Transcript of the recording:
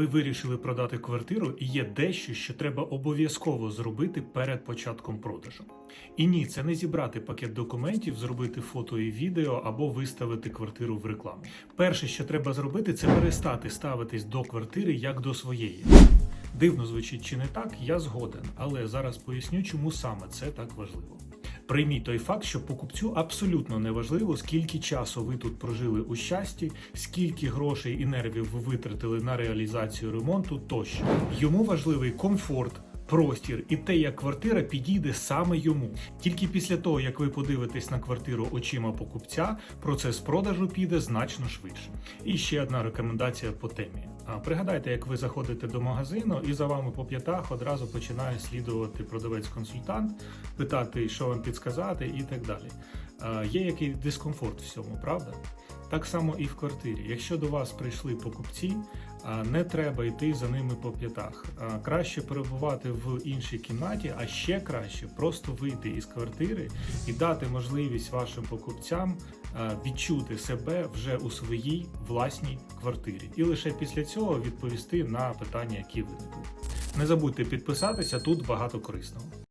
Ви вирішили продати квартиру, і є дещо, що треба обов'язково зробити перед початком продажу. І ні, це не зібрати пакет документів, зробити фото і відео або виставити квартиру в рекламу. Перше, що треба зробити, це перестати ставитись до квартири як до своєї. Дивно звучить чи не так, я згоден, але зараз поясню, чому саме це так важливо. Прийміть той факт, що покупцю абсолютно не важливо, скільки часу ви тут прожили у щасті, скільки грошей і нервів ви витратили на реалізацію ремонту тощо. Йому важливий комфорт. Простір і те, як квартира підійде саме йому. Тільки після того, як ви подивитесь на квартиру очима покупця, процес продажу піде значно швидше. І ще одна рекомендація по темі. Пригадайте, як ви заходите до магазину, і за вами по п'ятах одразу починає слідувати продавець-консультант, питати, що вам підсказати, і так далі. Є який дискомфорт в цьому, правда? Так само і в квартирі. Якщо до вас прийшли покупці, не треба йти за ними по п'ятах. Краще перебувати в іншій кімнаті, а ще краще просто вийти із квартири і дати можливість вашим покупцям відчути себе вже у своїй власній квартирі. І лише після цього відповісти на питання, які виникли. Не забудьте підписатися, тут багато корисного.